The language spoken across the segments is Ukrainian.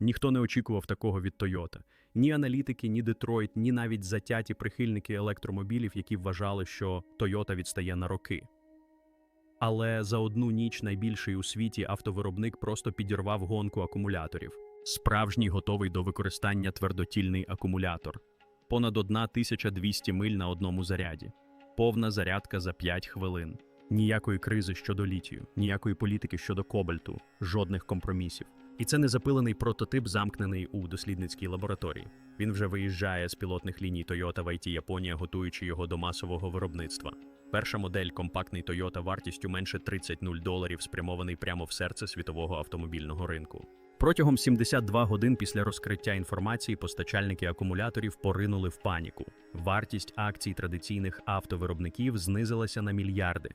Ніхто не очікував такого від Toyota. Ні аналітики, ні Детройт, ні навіть затяті прихильники електромобілів, які вважали, що Toyota відстає на роки. Але за одну ніч найбільший у світі автовиробник просто підірвав гонку акумуляторів. Справжній готовий до використання твердотільний акумулятор. Понад 1200 миль на одному заряді. Повна зарядка за 5 хвилин. Ніякої кризи щодо літію, ніякої політики щодо кобальту, жодних компромісів. І це не запилений прототип, замкнений у дослідницькій лабораторії. Він вже виїжджає з пілотних ліній Toyota в IT Японія, готуючи його до масового виробництва. Перша модель компактний Toyota вартістю менше 30 0 доларів, спрямований прямо в серце світового автомобільного ринку. Протягом 72 годин після розкриття інформації постачальники акумуляторів поринули в паніку. Вартість акцій традиційних автовиробників знизилася на мільярди,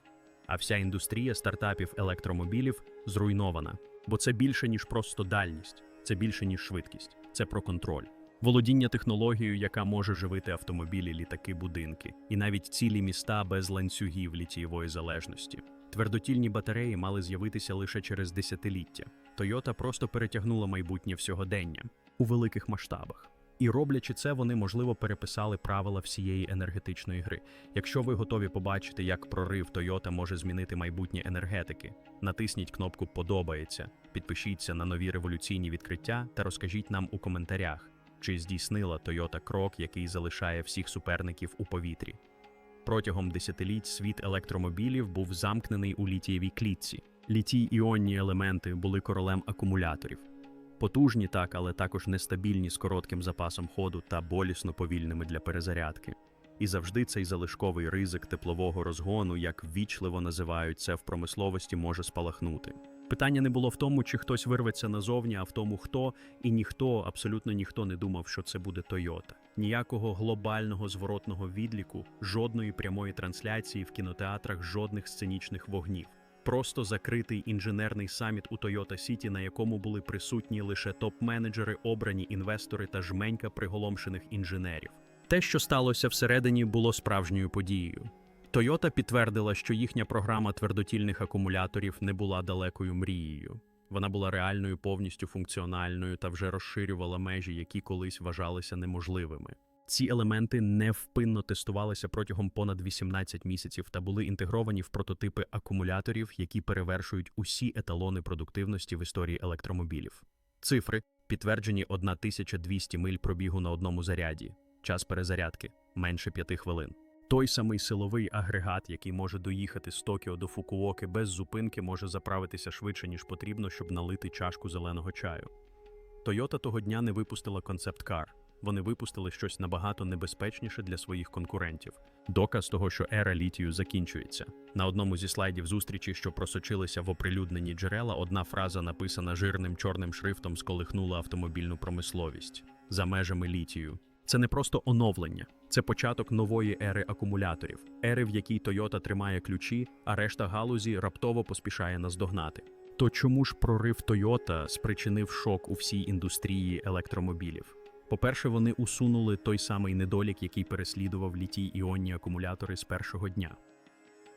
а вся індустрія стартапів електромобілів зруйнована. Бо це більше, ніж просто дальність, це більше, ніж швидкість, це про контроль. Володіння технологією, яка може живити автомобілі, літаки, будинки, і навіть цілі міста без ланцюгів літієвої залежності. Твердотільні батареї мали з'явитися лише через десятиліття. Тойота просто перетягнула майбутнє в сьогодення у великих масштабах. І роблячи це, вони можливо переписали правила всієї енергетичної гри. Якщо ви готові побачити, як прорив Toyota може змінити майбутнє енергетики, натисніть кнопку Подобається, підпишіться на нові революційні відкриття та розкажіть нам у коментарях, чи здійснила Toyota крок, який залишає всіх суперників у повітрі. Протягом десятиліть світ електромобілів був замкнений у літієвій клітці. Літій іонні елементи були королем акумуляторів. Потужні так, але також нестабільні з коротким запасом ходу та болісно повільними для перезарядки. І завжди цей залишковий ризик теплового розгону, як ввічливо називають це в промисловості, може спалахнути. Питання не було в тому, чи хтось вирветься назовні, а в тому, хто, і ніхто, абсолютно ніхто не думав, що це буде Toyota. Ніякого глобального зворотного відліку, жодної прямої трансляції в кінотеатрах, жодних сценічних вогнів. Просто закритий інженерний саміт у Toyota City, на якому були присутні лише топ-менеджери, обрані інвестори та жменька приголомшених інженерів. Те, що сталося всередині, було справжньою подією. Toyota підтвердила, що їхня програма твердотільних акумуляторів не була далекою мрією. Вона була реальною, повністю функціональною та вже розширювала межі, які колись вважалися неможливими. Ці елементи невпинно тестувалися протягом понад 18 місяців та були інтегровані в прототипи акумуляторів, які перевершують усі еталони продуктивності в історії електромобілів. Цифри підтверджені 1200 миль пробігу на одному заряді, час перезарядки менше 5 хвилин. Той самий силовий агрегат, який може доїхати з Токіо до Фукуоки без зупинки, може заправитися швидше, ніж потрібно, щоб налити чашку зеленого чаю. Toyota того дня не випустила концепт-кар. Вони випустили щось набагато небезпечніше для своїх конкурентів. Доказ того, що ера літію закінчується. На одному зі слайдів зустрічі, що просочилися в оприлюднені джерела, одна фраза, написана жирним чорним шрифтом, сколихнула автомобільну промисловість за межами літію. Це не просто оновлення, це початок нової ери акумуляторів, ери, в якій Toyota тримає ключі, а решта галузі раптово поспішає наздогнати. То чому ж прорив Toyota спричинив шок у всій індустрії електромобілів? По-перше, вони усунули той самий недолік, який переслідував літій іонні акумулятори з першого дня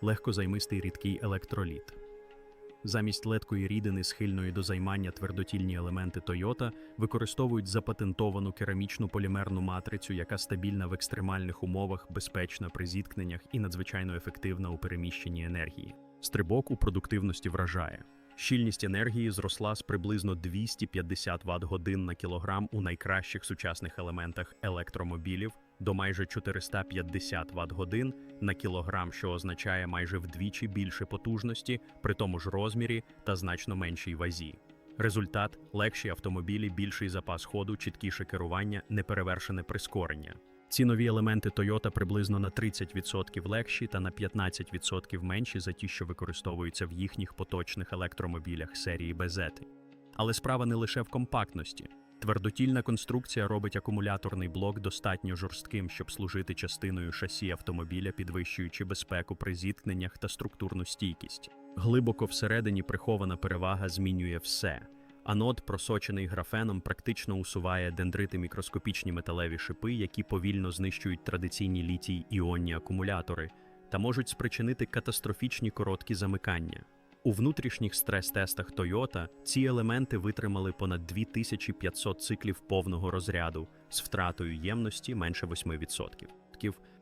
легкозаймистий рідкий електроліт. Замість ледкої рідини, схильної до займання твердотільні елементи Toyota, використовують запатентовану керамічну полімерну матрицю, яка стабільна в екстремальних умовах, безпечна при зіткненнях і надзвичайно ефективна у переміщенні енергії. Стрибок у продуктивності вражає. Щільність енергії зросла з приблизно 250 Вт годин на кілограм у найкращих сучасних елементах електромобілів до майже 450 Вт годин на кілограм, що означає майже вдвічі більше потужності, при тому ж розмірі та значно меншій вазі. Результат легші автомобілі, більший запас ходу, чіткіше керування, неперевершене прискорення. Ці нові елементи Toyota приблизно на 30% легші та на 15% менші за ті, що використовуються в їхніх поточних електромобілях серії BZ. Але справа не лише в компактності. Твердотільна конструкція робить акумуляторний блок достатньо жорстким, щоб служити частиною шасі автомобіля, підвищуючи безпеку при зіткненнях та структурну стійкість. Глибоко всередині прихована перевага змінює все. Анод, просочений графеном, практично усуває дендрити мікроскопічні металеві шипи, які повільно знищують традиційні літій іонні акумулятори та можуть спричинити катастрофічні короткі замикання. У внутрішніх стрес-тестах Toyota ці елементи витримали понад 2500 циклів повного розряду з втратою ємності менше 8%.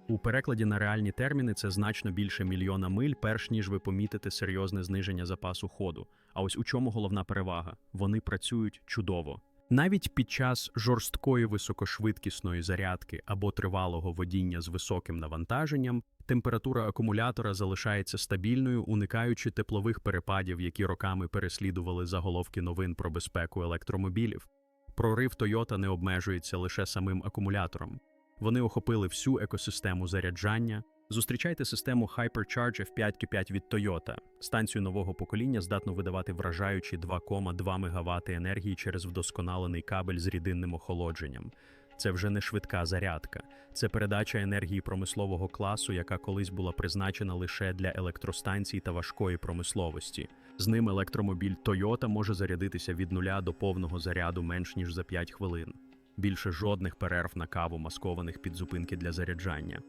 У перекладі на реальні терміни це значно більше мільйона миль, перш ніж ви помітите серйозне зниження запасу ходу. А ось у чому головна перевага: вони працюють чудово. Навіть під час жорсткої високошвидкісної зарядки або тривалого водіння з високим навантаженням температура акумулятора залишається стабільною, уникаючи теплових перепадів, які роками переслідували заголовки новин про безпеку електромобілів. Прорив Toyota не обмежується лише самим акумулятором. Вони охопили всю екосистему заряджання. Зустрічайте систему Hypercharge F5Q5 від Toyota. Станцію нового покоління здатно видавати вражаючі 2,2 МВт енергії через вдосконалений кабель з рідинним охолодженням. Це вже не швидка зарядка, це передача енергії промислового класу, яка колись була призначена лише для електростанцій та важкої промисловості. З ним електромобіль Toyota може зарядитися від нуля до повного заряду менш ніж за 5 хвилин. Більше жодних перерв на каву, маскованих під зупинки для заряджання.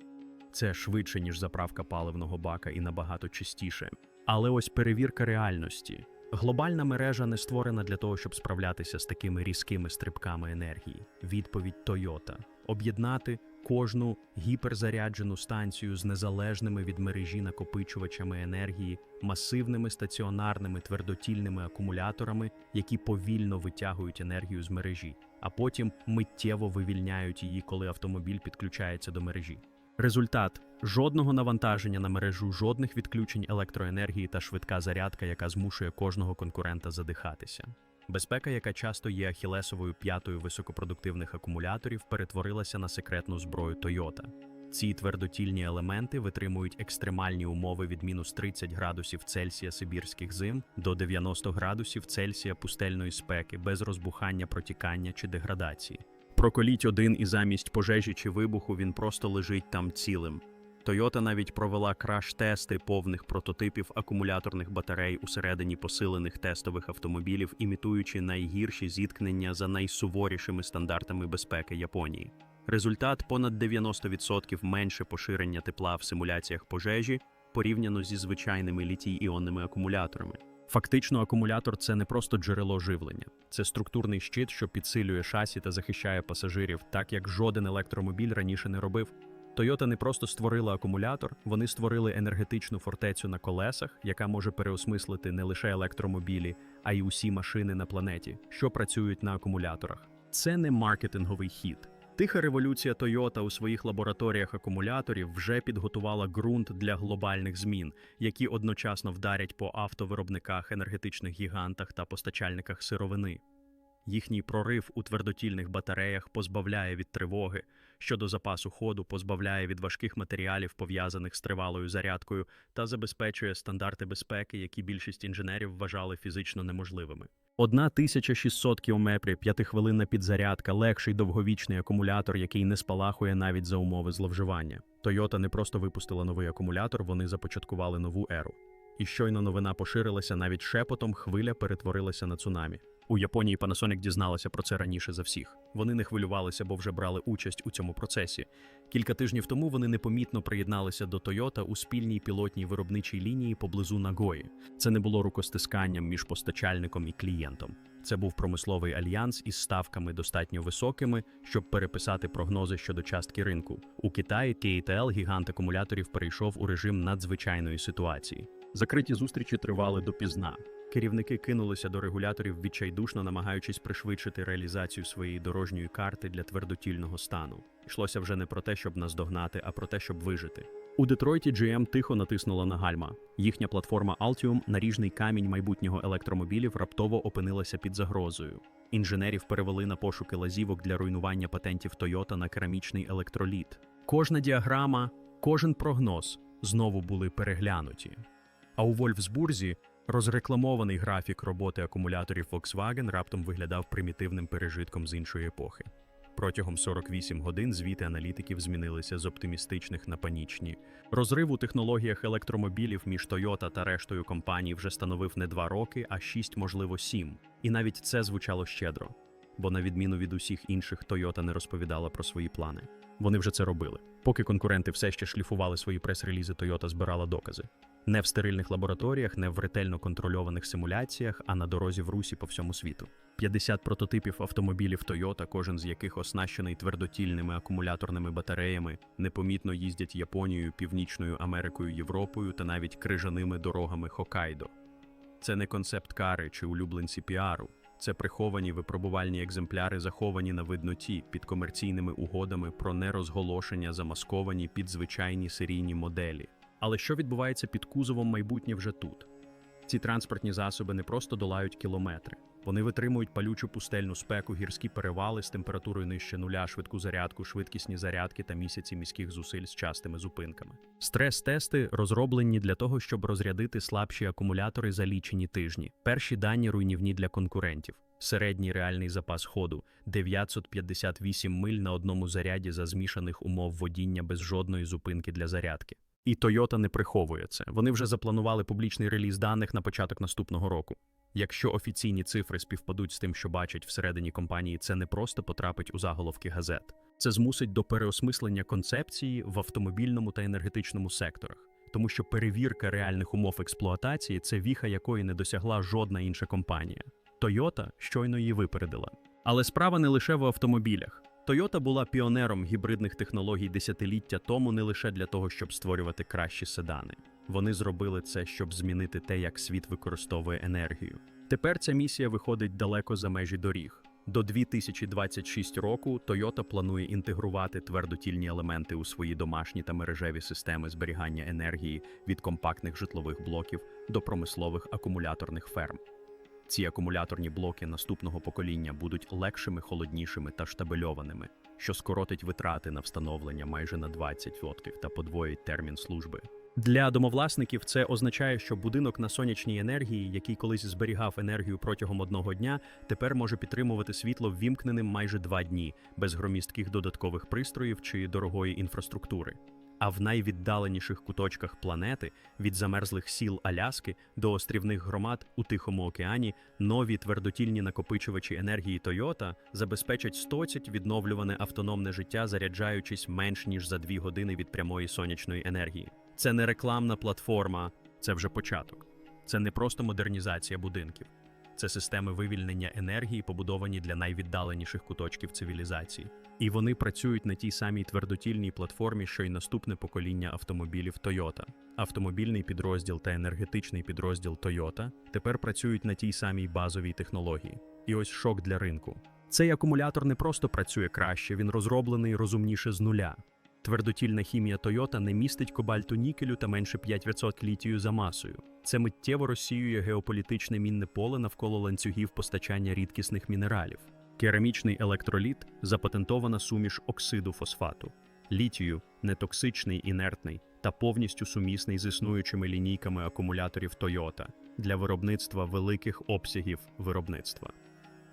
Це швидше, ніж заправка паливного бака і набагато чистіше. Але ось перевірка реальності. Глобальна мережа не створена для того, щоб справлятися з такими різкими стрибками енергії. Відповідь Toyota – об'єднати кожну гіперзаряджену станцію з незалежними від мережі накопичувачами енергії, масивними стаціонарними твердотільними акумуляторами, які повільно витягують енергію з мережі, а потім миттєво вивільняють її, коли автомобіль підключається до мережі. Результат жодного навантаження на мережу, жодних відключень електроенергії та швидка зарядка, яка змушує кожного конкурента задихатися. Безпека, яка часто є ахілесовою п'ятою високопродуктивних акумуляторів, перетворилася на секретну зброю Toyota. Ці твердотільні елементи витримують екстремальні умови від мінус 30 градусів Цельсія сибірських зим до 90 градусів Цельсія пустельної спеки без розбухання, протікання чи деградації. Проколіть один і замість пожежі чи вибуху він просто лежить там цілим. Toyota навіть провела краш-тести повних прототипів акумуляторних батарей усередині посилених тестових автомобілів, імітуючи найгірші зіткнення за найсуворішими стандартами безпеки Японії. Результат понад 90% менше поширення тепла в симуляціях пожежі порівняно зі звичайними літій-іонними акумуляторами. Фактично, акумулятор це не просто джерело живлення, це структурний щит, що підсилює шасі та захищає пасажирів, так як жоден електромобіль раніше не робив. Toyota не просто створила акумулятор, вони створили енергетичну фортецю на колесах, яка може переосмислити не лише електромобілі, а й усі машини на планеті, що працюють на акумуляторах. Це не маркетинговий хід. Тиха революція Toyota у своїх лабораторіях акумуляторів вже підготувала ґрунт для глобальних змін, які одночасно вдарять по автовиробниках, енергетичних гігантах та постачальниках сировини. Їхній прорив у твердотільних батареях позбавляє від тривоги, щодо запасу ходу позбавляє від важких матеріалів, пов'язаних з тривалою зарядкою, та забезпечує стандарти безпеки, які більшість інженерів вважали фізично неможливими. 1600 кілометрів, п'ятихвилинна підзарядка, легший довговічний акумулятор, який не спалахує навіть за умови зловживання. Toyota не просто випустила новий акумулятор, вони започаткували нову еру. І щойно новина поширилася, навіть шепотом хвиля перетворилася на цунамі. У Японії Panasonic дізналася про це раніше за всіх. Вони не хвилювалися, бо вже брали участь у цьому процесі. Кілька тижнів тому вони непомітно приєдналися до Toyota у спільній пілотній виробничій лінії поблизу Нагої. Це не було рукостисканням між постачальником і клієнтом. Це був промисловий альянс із ставками достатньо високими, щоб переписати прогнози щодо частки ринку. У Китаї TATL, гігант акумуляторів, перейшов у режим надзвичайної ситуації. Закриті зустрічі тривали допізна. Керівники кинулися до регуляторів відчайдушно, намагаючись пришвидшити реалізацію своєї дорожньої карти для твердотільного стану. Йшлося вже не про те, щоб наздогнати, а про те, щоб вижити. У Детройті GM тихо натиснула на гальма. Їхня платформа Altium, наріжний камінь майбутнього електромобілів, раптово опинилася під загрозою. Інженерів перевели на пошуки лазівок для руйнування патентів Toyota на керамічний електроліт. Кожна діаграма, кожен прогноз знову були переглянуті. А у Вольфсбурзі розрекламований графік роботи акумуляторів Volkswagen раптом виглядав примітивним пережитком з іншої епохи. Протягом 48 годин звіти аналітиків змінилися з оптимістичних на панічні. Розрив у технологіях електромобілів між Toyota та рештою компаній вже становив не два роки, а шість, можливо, сім. І навіть це звучало щедро. Бо, на відміну від усіх інших, Toyota не розповідала про свої плани. Вони вже це робили. Поки конкуренти все ще шліфували свої прес-релізи, Toyota збирала докази. Не в стерильних лабораторіях, не в ретельно контрольованих симуляціях, а на дорозі в русі по всьому світу. 50 прототипів автомобілів Toyota, кожен з яких оснащений твердотільними акумуляторними батареями, непомітно їздять Японією, Північною Америкою, Європою та навіть крижаними дорогами Хокайдо. Це не концепт кари чи улюбленці піару. Це приховані випробувальні екземпляри, заховані на видноті під комерційними угодами про нерозголошення, замасковані під звичайні серійні моделі. Але що відбувається під кузовом майбутнє вже тут? Ці транспортні засоби не просто долають кілометри. Вони витримують палючу пустельну спеку, гірські перевали з температурою нижче нуля, швидку зарядку, швидкісні зарядки та місяці міських зусиль з частими зупинками. Стрес-тести розроблені для того, щоб розрядити слабші акумулятори за лічені тижні. Перші дані руйнівні для конкурентів. Середній реальний запас ходу 958 миль на одному заряді за змішаних умов водіння без жодної зупинки для зарядки. І Toyota не приховує це. Вони вже запланували публічний реліз даних на початок наступного року. Якщо офіційні цифри співпадуть з тим, що бачать всередині компанії, це не просто потрапить у заголовки газет. Це змусить до переосмислення концепції в автомобільному та енергетичному секторах, тому що перевірка реальних умов експлуатації це віха, якої не досягла жодна інша компанія. Toyota щойно її випередила. Але справа не лише в автомобілях. Toyota була піонером гібридних технологій десятиліття тому не лише для того, щоб створювати кращі седани. Вони зробили це, щоб змінити те, як світ використовує енергію. Тепер ця місія виходить далеко за межі доріг. До 2026 року Toyota планує інтегрувати твердотільні елементи у свої домашні та мережеві системи зберігання енергії від компактних житлових блоків до промислових акумуляторних ферм. Ці акумуляторні блоки наступного покоління будуть легшими, холоднішими та штабельованими, що скоротить витрати на встановлення майже на 20% та подвоїть термін служби. Для домовласників це означає, що будинок на сонячній енергії, який колись зберігав енергію протягом одного дня, тепер може підтримувати світло ввімкненим майже два дні, без громістких додаткових пристроїв чи дорогої інфраструктури. А в найвіддаленіших куточках планети від замерзлих сіл Аляски до острівних громад у Тихому океані нові твердотільні накопичувачі енергії Toyota забезпечать 100% відновлюване автономне життя, заряджаючись менш ніж за дві години від прямої сонячної енергії. Це не рекламна платформа, це вже початок. Це не просто модернізація будинків. Це системи вивільнення енергії, побудовані для найвіддаленіших куточків цивілізації. І вони працюють на тій самій твердотільній платформі, що й наступне покоління автомобілів Toyota. Автомобільний підрозділ та енергетичний підрозділ Toyota тепер працюють на тій самій базовій технології. І ось шок для ринку. Цей акумулятор не просто працює краще, він розроблений розумніше з нуля. Твердотільна хімія Toyota не містить кобальту нікелю та менше 5% літію за масою. Це миттєво розсіює геополітичне мінне поле навколо ланцюгів постачання рідкісних мінералів. Керамічний електроліт запатентована суміш оксиду фосфату, літію нетоксичний, інертний та повністю сумісний з існуючими лінійками акумуляторів Toyota для виробництва великих обсягів виробництва.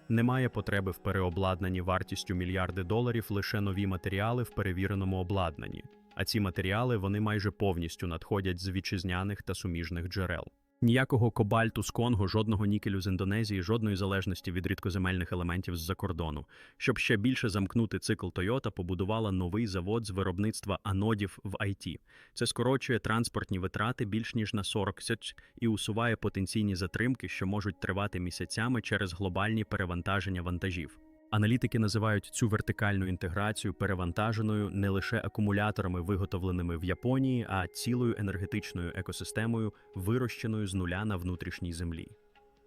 Немає потреби в переобладнанні вартістю мільярди доларів лише нові матеріали в перевіреному обладнанні. А ці матеріали вони майже повністю надходять з вітчизняних та суміжних джерел. Ніякого кобальту з Конго, жодного нікелю з Індонезії, жодної залежності від рідкоземельних елементів з-за кордону. Щоб ще більше замкнути цикл Toyota, побудувала новий завод з виробництва анодів в IT. Це скорочує транспортні витрати більш ніж на 40% і усуває потенційні затримки, що можуть тривати місяцями через глобальні перевантаження вантажів. Аналітики називають цю вертикальну інтеграцію перевантаженою не лише акумуляторами, виготовленими в Японії, а цілою енергетичною екосистемою, вирощеною з нуля на внутрішній землі.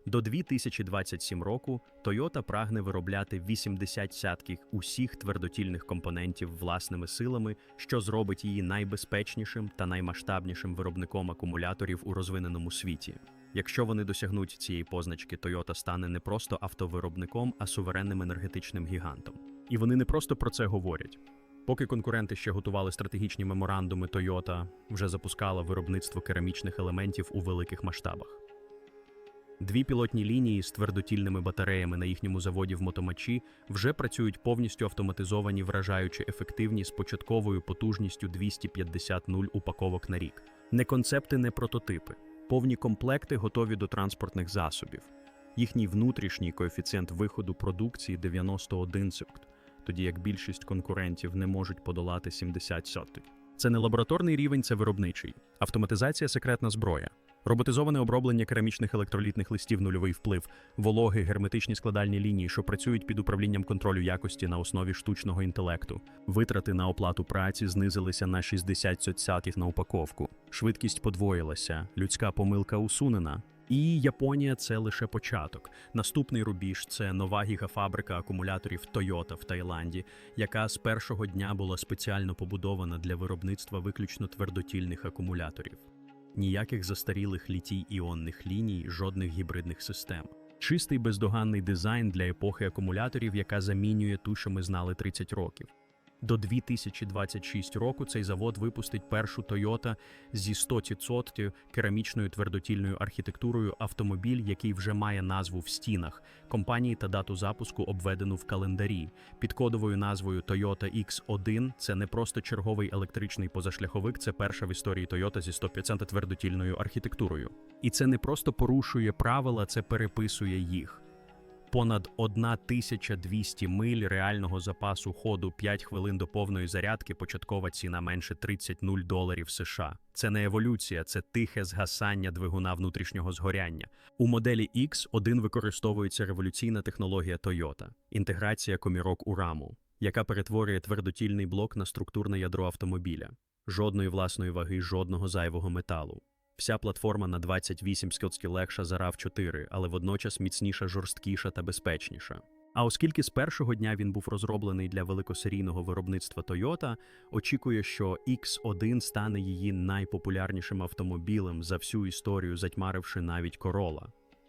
До 2027 року Toyota прагне виробляти 80 сятків усіх твердотільних компонентів власними силами, що зробить її найбезпечнішим та наймасштабнішим виробником акумуляторів у розвиненому світі. Якщо вони досягнуть цієї позначки, Toyota стане не просто автовиробником, а суверенним енергетичним гігантом. І вони не просто про це говорять. Поки конкуренти ще готували стратегічні меморандуми, Toyota вже запускала виробництво керамічних елементів у великих масштабах. Дві пілотні лінії з твердотільними батареями на їхньому заводі в Мотомачі вже працюють повністю автоматизовані, вражаючи ефективні з початковою потужністю 250 нуль упаковок на рік. Не концепти, не прототипи. Повні комплекти готові до транспортних засобів. Їхній внутрішній коефіцієнт виходу продукції 91 соток, тоді як більшість конкурентів не можуть подолати 70 соток. Це не лабораторний рівень, це виробничий. Автоматизація секретна зброя. Роботизоване оброблення керамічних електролітних листів нульовий вплив, вологи, герметичні складальні лінії, що працюють під управлінням контролю якості на основі штучного інтелекту. Витрати на оплату праці знизилися на 60 соцсятів на упаковку. Швидкість подвоїлася, людська помилка усунена. І Японія це лише початок. Наступний рубіж це нова гігафабрика акумуляторів Toyota в Таїланді, яка з першого дня була спеціально побудована для виробництва виключно твердотільних акумуляторів. Ніяких застарілих літій-іонних ліній, жодних гібридних систем. Чистий бездоганний дизайн для епохи акумуляторів, яка замінює ту, що ми знали 30 років. До 2026 року цей завод випустить першу Toyota зі 100% керамічною твердотільною архітектурою автомобіль, який вже має назву в стінах компанії та дату запуску обведену в календарі. Під кодовою назвою Toyota X1 це не просто черговий електричний позашляховик, це перша в історії Toyota зі 100% твердотільною архітектурою. І це не просто порушує правила, це переписує їх. Понад 1200 миль реального запасу ходу 5 хвилин до повної зарядки, початкова ціна менше 30 0 доларів США. Це не еволюція, це тихе згасання двигуна внутрішнього згоряння. У моделі X1 використовується революційна технологія Toyota – інтеграція комірок у раму, яка перетворює твердотільний блок на структурне ядро автомобіля. Жодної власної ваги, жодного зайвого металу. Вся платформа на 28 скільки легша за RAV4, але водночас міцніша, жорсткіша та безпечніша. А оскільки з першого дня він був розроблений для великосерійного виробництва Toyota, очікує, що X1 стане її найпопулярнішим автомобілем за всю історію, затьмаривши навіть Corolla.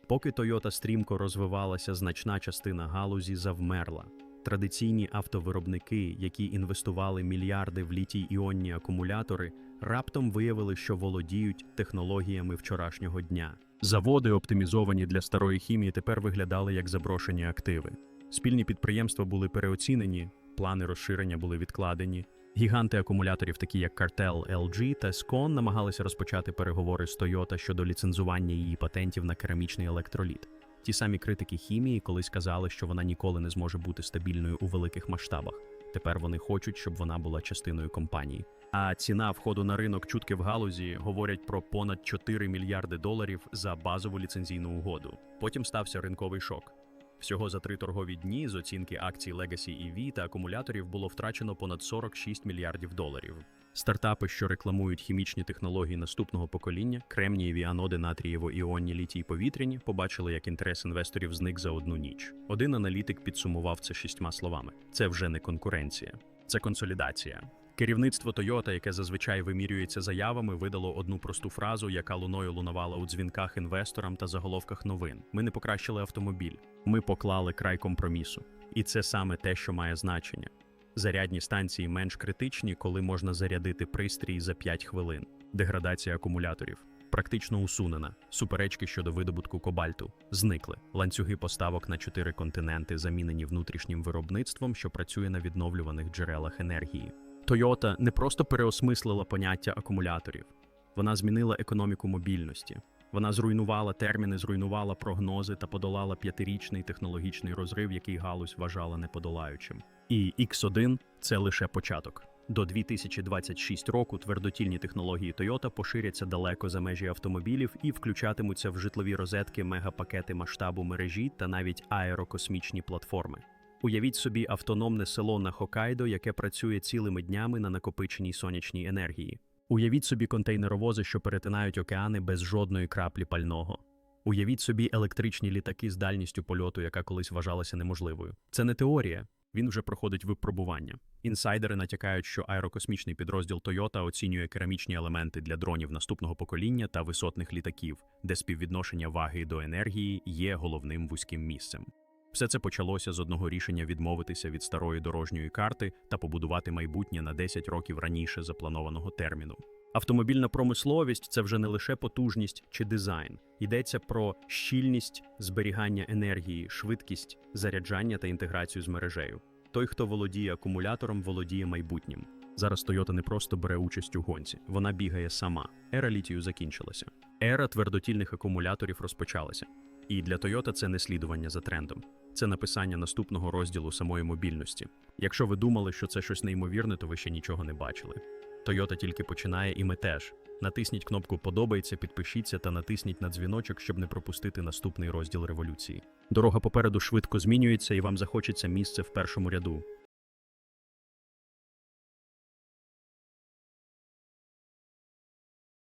Поки Toyota стрімко розвивалася, значна частина галузі завмерла. Традиційні автовиробники, які інвестували мільярди в літій-іонні акумулятори, раптом виявили, що володіють технологіями вчорашнього дня. Заводи, оптимізовані для старої хімії, тепер виглядали як заброшені активи. Спільні підприємства були переоцінені, плани розширення були відкладені. Гіганти акумуляторів, такі як Cartel, LG та Scon, намагалися розпочати переговори з Toyota щодо ліцензування її патентів на керамічний електроліт. Ті самі критики хімії колись казали, що вона ніколи не зможе бути стабільною у великих масштабах. Тепер вони хочуть, щоб вона була частиною компанії. А ціна входу на ринок чутки в галузі говорять про понад 4 мільярди доларів за базову ліцензійну угоду. Потім стався ринковий шок. Всього за три торгові дні з оцінки акцій Legacy EV та акумуляторів було втрачено понад 46 мільярдів доларів. Стартапи, що рекламують хімічні технології наступного покоління, кремнієві аноди натрієво-іонні літій повітряні, побачили, як інтерес інвесторів зник за одну ніч. Один аналітик підсумував це шістьма словами: це вже не конкуренція, це консолідація. Керівництво Toyota, яке зазвичай вимірюється заявами, видало одну просту фразу, яка луною лунувала у дзвінках інвесторам та заголовках новин. Ми не покращили автомобіль, ми поклали край компромісу. І це саме те, що має значення. Зарядні станції менш критичні, коли можна зарядити пристрій за 5 хвилин. Деградація акумуляторів практично усунена. Суперечки щодо видобутку кобальту зникли. Ланцюги поставок на чотири континенти замінені внутрішнім виробництвом, що працює на відновлюваних джерелах енергії. Toyota не просто переосмислила поняття акумуляторів, вона змінила економіку мобільності. Вона зруйнувала терміни, зруйнувала прогнози та подолала п'ятирічний технологічний розрив, який галузь вважала неподолаючим. І X1 – це лише початок. До 2026 року твердотільні технології Toyota поширяться далеко за межі автомобілів і включатимуться в житлові розетки, мегапакети масштабу мережі та навіть аерокосмічні платформи. Уявіть собі автономне село на Хокайдо, яке працює цілими днями на накопиченій сонячній енергії. Уявіть собі контейнеровози, що перетинають океани без жодної краплі пального. Уявіть собі електричні літаки з дальністю польоту, яка колись вважалася неможливою. Це не теорія, він вже проходить випробування. Інсайдери натякають, що аерокосмічний підрозділ Toyota оцінює керамічні елементи для дронів наступного покоління та висотних літаків, де співвідношення ваги до енергії є головним вузьким місцем. Все це почалося з одного рішення відмовитися від старої дорожньої карти та побудувати майбутнє на 10 років раніше запланованого терміну. Автомобільна промисловість це вже не лише потужність чи дизайн, йдеться про щільність зберігання енергії, швидкість заряджання та інтеграцію з мережею. Той, хто володіє акумулятором, володіє майбутнім. Зараз Toyota не просто бере участь у гонці, вона бігає сама. Ера літію закінчилася. Ера твердотільних акумуляторів розпочалася. І для Toyota це не слідування за трендом, це написання наступного розділу самої мобільності. Якщо ви думали, що це щось неймовірне, то ви ще нічого не бачили. Тойота тільки починає, і ми теж. Натисніть кнопку Подобається, підпишіться та натисніть на дзвіночок, щоб не пропустити наступний розділ революції. Дорога попереду швидко змінюється, і вам захочеться місце в першому ряду.